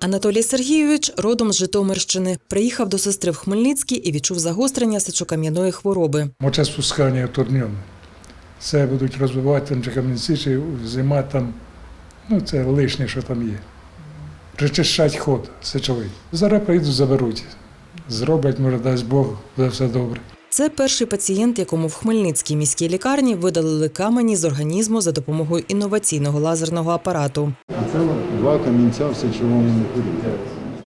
Анатолій Сергійович родом з Житомирщини. Приїхав до сестри в Хмельницький і відчув загострення сечокам'яної хвороби. мочеспускання турньом. Це будуть розвивати там кам'янці, зима там, ну це лишнє, що там є. Причищать ход сечовий. Зараз прийдуть, заберуть. Зроблять, може, дасть Бог, буде все добре. Це перший пацієнт, якому в Хмельницькій міській лікарні видалили камені з організму за допомогою інноваційного лазерного апарату. Це два камінця в сечовому міхурі.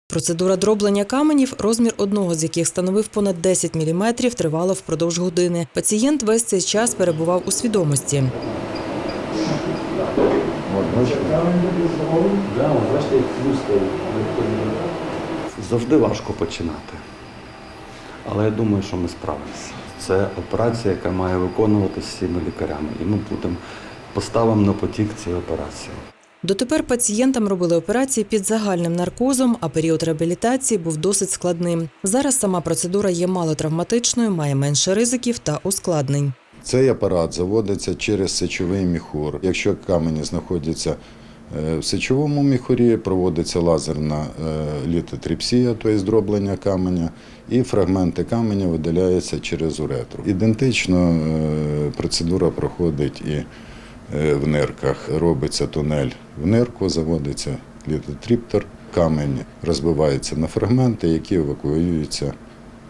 Процедура дроблення каменів, розмір одного з яких становив понад 10 мм, тривала впродовж години. Пацієнт весь цей час перебував у свідомості. Завжди важко починати. Але я думаю, що ми справимося. Це операція, яка має виконуватися всіми лікарями. І ми будемо поставимо на потік ці операції. Дотепер пацієнтам робили операції під загальним наркозом, а період реабілітації був досить складним. Зараз сама процедура є малотравматичною, має менше ризиків та ускладнень. Цей апарат заводиться через сечовий міхур. Якщо камені знаходяться в сечовому міхурі, проводиться лазерна е, літотріпсія, тобто здроблення каменя, і фрагменти каменя видаляються через уретру. Ідентично е, процедура проходить і е, в нирках. Робиться тунель в нирку, заводиться літотріптор, камень розбивається на фрагменти, які евакуюються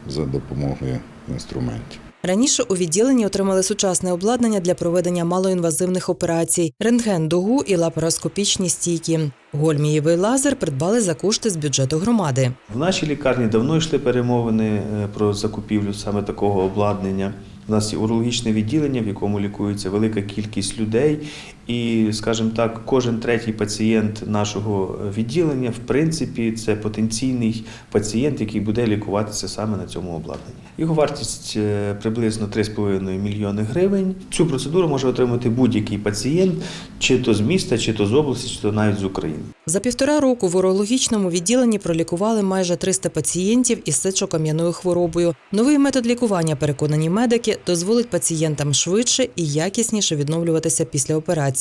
за допомогою інструментів. Раніше у відділенні отримали сучасне обладнання для проведення малоінвазивних операцій, рентген дугу і лапароскопічні стійки. Гольмієвий лазер придбали за кошти з бюджету громади. В нашій лікарні давно йшли перемовини е, про закупівлю саме такого обладнання. У нас є урологічне відділення, в якому лікується велика кількість людей. І, скажімо так, кожен третій пацієнт нашого відділення, в принципі, це потенційний пацієнт, який буде лікуватися саме на цьому обладнанні. Його вартість е, приблизно 3,5 мільйони гривень. Цю процедуру може отримати будь-який пацієнт, чи то з міста, чи то з області, чи то навіть з України. За півтора року в урологічному відділенні пролікували майже 300 пацієнтів із сечокам'яною хворобою. Новий метод лікування, переконані медики, дозволить пацієнтам швидше і якісніше відновлюватися після операції.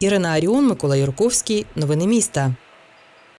Ірина Аріон, Микола Юрковський. Новини міста.